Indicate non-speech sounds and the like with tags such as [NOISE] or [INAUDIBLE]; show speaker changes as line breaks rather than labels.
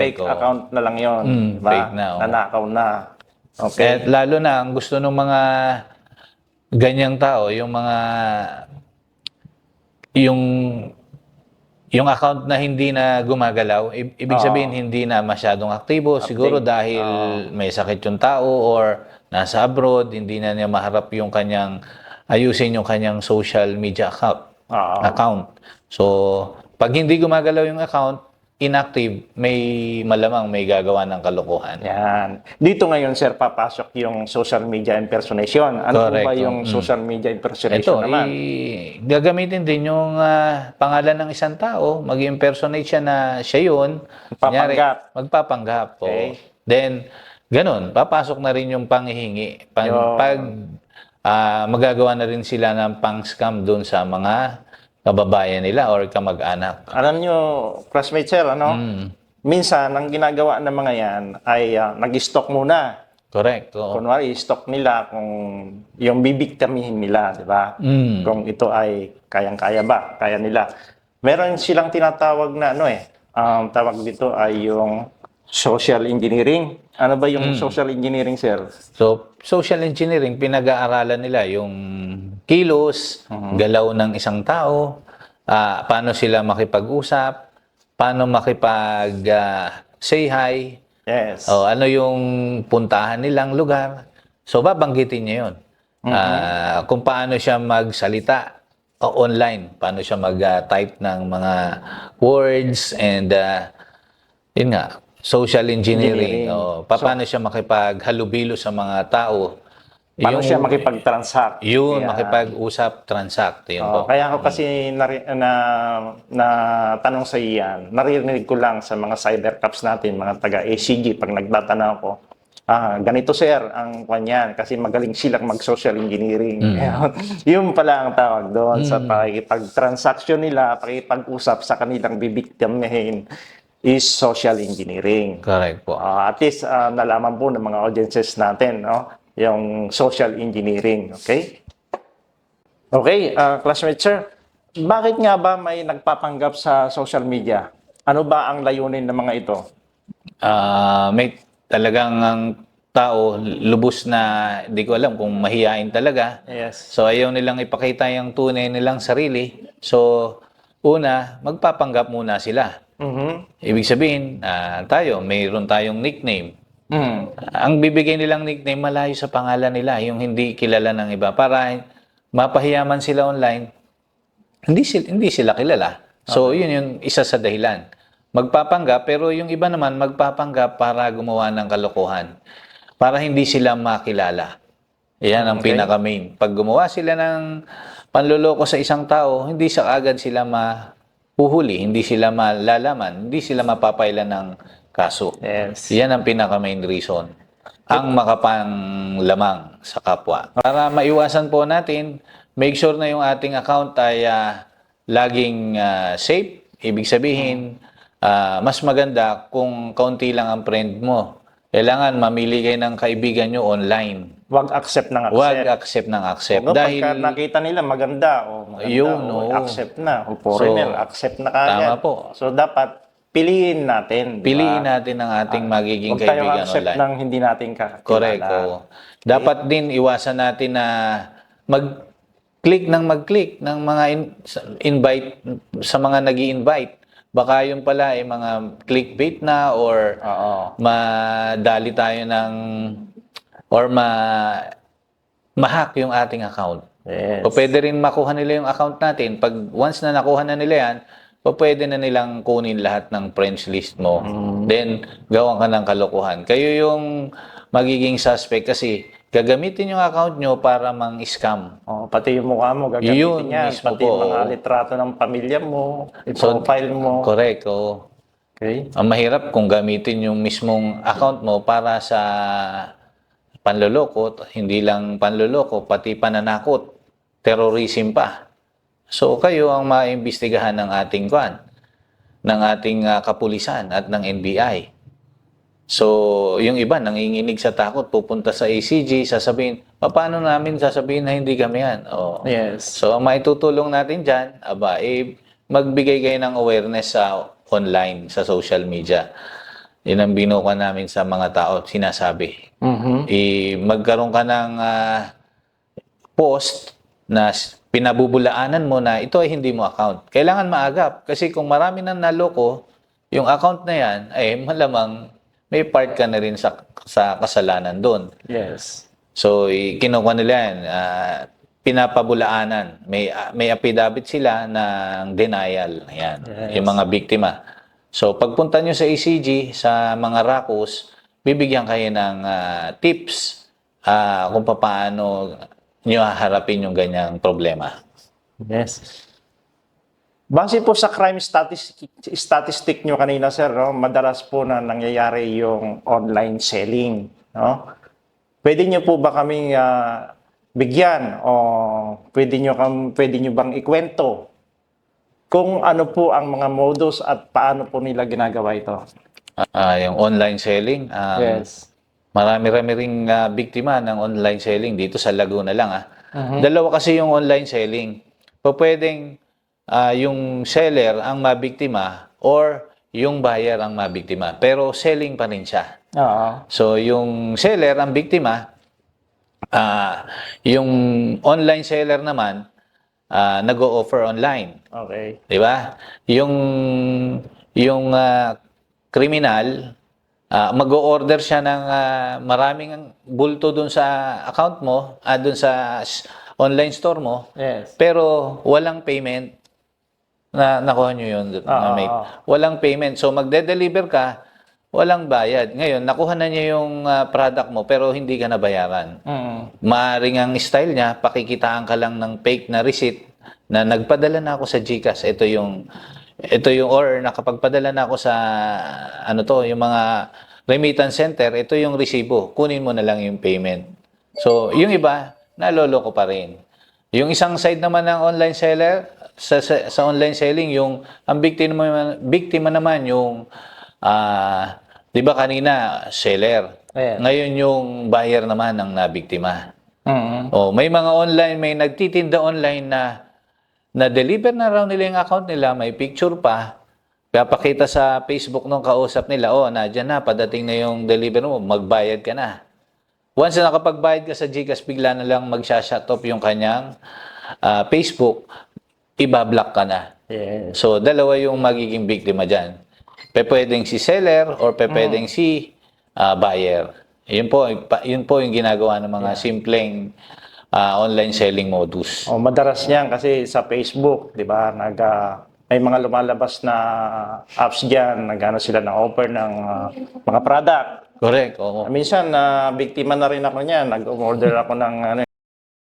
fake account na lang yon,
Mm,
diba?
fake na, oo.
Nanakaw na.
At
Okay.
lalo na, ang gusto ng mga ganyang tao, yung mga yung yung account na hindi na gumagalaw, ibig sabihin hindi na masyadong aktibo, siguro dahil may sakit yung tao or nasa abroad, hindi na niya maharap yung kanyang ayusin yung kanyang social media account.
Oo.
account. So, pag hindi gumagalaw yung account, inactive, may malamang may gagawa ng kalokohan.
Yan. Dito ngayon, sir, papasok yung social media impersonation. Ano po
Correct.
ba yung
Mm.
social media impersonation
Ito,
naman?
i- gagamitin din yung ah, pangalan ng isang tao, mag-impersonate siya na siya yun. Kunyari,
Magpapanggap.
magpapanggap. oo.
Okay.
Then, ganun, papasok na rin yung panghihingi. Pag,
Yung-
pag ah, magagawa na rin sila ng pang-scam dun sa mga kababayan nila or kamag-anak.
Alam nyo, classmate sir, ano?
Mm,
Minsan, ang ginagawa ng mga yan ay ah, nag-stock muna.
correct. oo.
Kunwari, stock nila kung yung bibiktamihin nila, di ba?
Mm.
Kung ito ay kayang-kaya ba, kaya nila. Meron silang tinatawag na ano eh, um, tawag dito ay yung social engineering. Ano ba yung social engineering, sir?
So, social engineering, pinag-aaralan nila yung kilos, galaw ng isang tao, ah, paano sila makipag-usap, paano makipag ah, say hi,
Yes.
o ano yung puntahan nilang lugar. So, babanggitin niya yun. Ah, kung paano siya magsalita o online, paano siya mag-type ng mga words and ah, yun nga, social engineering.
Engineering.
O, pa- paano siya makipaghalubilo sa mga tao.
Paano
Yung-
siya makipag-transact?
Yun,
Kaya-
makipag-usap, transact. Yun
Oo,
po.
kaya ako kasi nari, na, na tanong sa iyan, naririnig ko lang sa mga cybercaps natin, mga taga-ACG, pag nagtatanong ako, ah, ganito sir, ang kanyan, kasi magaling silang mag-social engineering. [LAUGHS] Yun pala ang tawag doon sa pakikipag-transaction nila, pakikipag-usap sa kanilang bibiktimahin is social engineering.
Correct po.
Ah, at least ah, nalaman po ng mga audiences natin, no? yung social engineering, okay? Okay, ah, classmate sir, bakit nga ba may nagpapanggap sa social media? Ano ba ang layunin ng mga ito?
Ah, may talagang ang tao lubos na hindi ko alam kung mahihain talaga.
Yes.
So ayaw nilang ipakita yung tunay nilang sarili. So una, magpapanggap muna sila.
Mhm.
Ibig sabihin, ah, tayo, mayroon tayong nickname.
Mm.
Ang bibigay nilang nickname malayo sa pangalan nila, yung hindi kilala ng iba para mapahiyaman sila online. Hindi sila hindi sila kilala. So yun yung isa sa dahilan. Magpapanggap pero yung iba naman magpapanggap para gumawa ng kalokohan. Para hindi sila makilala. Yan ang pinaka-main. Pag gumawa sila ng panloloko sa isang tao, hindi sa agad sila mapuhuli, hindi sila malalaman, hindi sila mapapailan ng kaso.
Yes.
Yan ang pinaka-main reason. Ang makapanglamang sa kapwa. Para maiwasan po natin, make sure na yung ating account ay ah, laging ah, safe. Ibig sabihin, ah, mas maganda kung kaunti lang ang friend mo. Kailangan mamili kayo ng kaibigan nyo online.
Wag accept ng accept.
Huwag accept ng accept.
No,
dahil,
pagka nakita nila maganda o maganda,
Yun,
o
oo.
accept na. O foreigner,
So,
accept na kagad.
tama po.
So dapat piliin natin. di ba?
piliin natin ang ating magiging
Huwag tayong
kaibigan
accept
online.
ng hindi natin kakilala.
Correct. oo. Dapat din iwasan natin na mag-click ng mag-click ng mga in- invite sa mga nag invite Baka yun pala ay mga clickbait na or
Oo.
madali tayo ng or ma mahack yung ating account.
Yes.
O pwede rin makuha nila yung account natin. Pag once na nakuha na nila yan, o pwede na nilang kunin lahat ng friends list mo. Then, gawan ka ng kalokohan. Kayo yung magiging suspect kasi gagamitin yung account nyo para mang-scam.
Oh, pati yung mukha mo gagamitin
Yun
yan.
mismo
Pati
po,
yung mga litrato ng pamilya mo,
So,
profile mo.
Correct. oo.
Okay?
Ang mahirap kung gamitin yung mismong account mo para sa panloloko, hindi lang panloloko, pati pananakot, terrorism pa. So kayo ang maimbestigahan ng ating kwan, ng ating ah, kapulisan at ng NBI. So, yung iba nanginginig sa takot, pupunta sa ACG, sasabihin, paano namin sasabihin na hindi kami yan? Oh.
Yes.
So, ang maitutulong natin dyan, aba, eh, magbigay kayo ng awareness sa online, sa social media. Yun ang binuka namin sa mga tao, sinasabi.
Mhm.
I magkaroon ka ng ah, post na pinabubulaanan mo na ito ay hindi mo account. Kailangan maagap kasi kung marami nang naloko, yung account na yan ay malamang may part ka na rin sa, sa kasalanan doon.
Yes.
So, kinuha nila yan, ah, pinapabulaanan. May, ah, may affidavit sila ng denial. Yan,
Yes.
yung mga biktima. So, pagpunta nyo sa ECG, sa mga RACOS, bibigyan kayo ng ah, tips ah, kung paano nyo haharapin yung ganyang problema.
Yes. Base po sa crime statistic, statistic nyo kanina, sir, no, madalas po na nangyayari yung online selling. No? Pwede nyo po ba kaming ah, bigyan o pwede nyo, kam, pwede nyo bang ikwento kung ano po ang mga modus at paano po nila ginagawa ito?
Ah, yung online selling, um,
Yes.
Marami-rami ring ah, biktima ng online selling dito sa Laguna lang ah.
Mhm.
Dalawa kasi yung online selling. Pwedeng ah, yung seller ang mabiktima or yung buyer ang mabiktima. Pero selling pa rin siya.
Oo.
So yung seller ang biktima, ah, yung online seller naman ah, nag-o-offer online.
Okay.
'Di ba? Yung yung ah, kriminal ah, mag-o-order siya ng ah, maraming bulto dun sa account mo, ah, dun sa online store mo,
Yes.
pero walang payment. Na nakuha niyo 'yun, na
Oo,
mate.
oo.
Walang payment. So magde-deliver ka, walang bayad. Ngayon, nakuha na niya yung ah, product mo pero hindi ka nabayaran.
Mm.
Maaring ang style niya, pakikitaan ka lang ng fake na receipt na nagpadala na ako sa GCash. Ito yung ito yung or nakapagpadala na ako sa ano to, yung mga remittance center, ito yung resibo. Kunin mo na lang yung payment. So, yung iba, naloloko pa rin. Yung isang side naman ng online seller, sa, sa, sa online selling, yung ang biktima, biktima naman yung ah 'di ba kanina seller.
Ayan.
Ngayon yung buyer naman ang nabiktima.
Mm.
Oh, may mga online, may nagtitinda online na na deliver na raw nila yung account nila, may picture pa. Papakita sa Facebook nung kausap nila, oh, nandiyan na, padating na yung deliver mo, magbayad ka na. Once na nakapagbayad ka sa GCash, bigla na lang magsha-shut off yung kanyang ah, Facebook, ibablock ka na.
Yes.
So, dalawa yung magiging biktima dyan. Pe pwedeng si seller or pe pwedeng si ah, buyer. Yun po, yun po yung ginagawa ng mga simpleng ah, online selling modus.
O madalas niyan kasi sa Facebook, 'di ba? Nag ah, may mga lumalabas na apps diyan, nagano sila ng offer ng ah, mga product.
Correct. Oo.
Minsan na biktima na rin ako niyan, nag-order ako ng ano